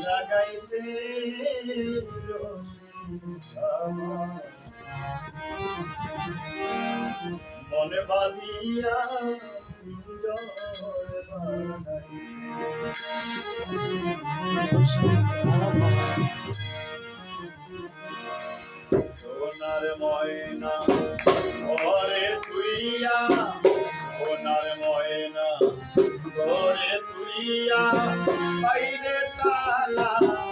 লাগাইছে মনে বাঁধিয়া সোনার ময়না ঘরে তুইয়া সোনার ময়না ঘরে তুইয়া বাইরে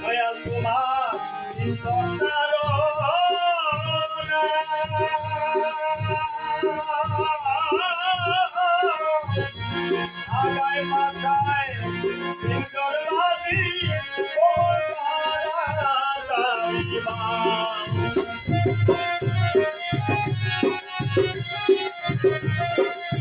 দয়াল তোমার আগায় মাথায় সিঙ্গর বাজি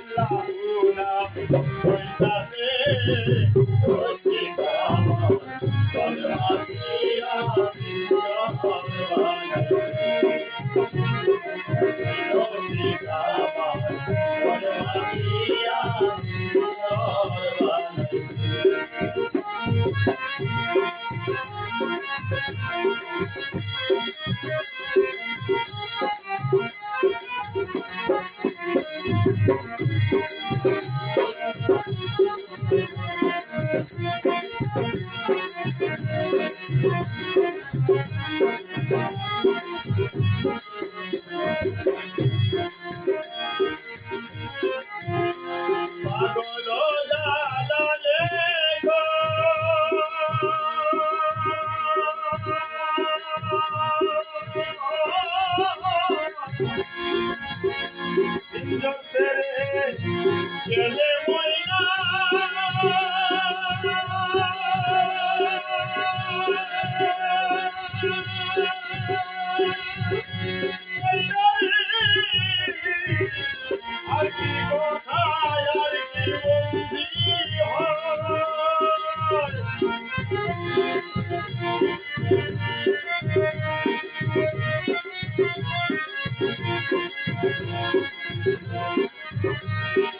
আল্লাহ নাম Thank you. y yo seré que le morirá. Thank you.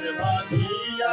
Hey!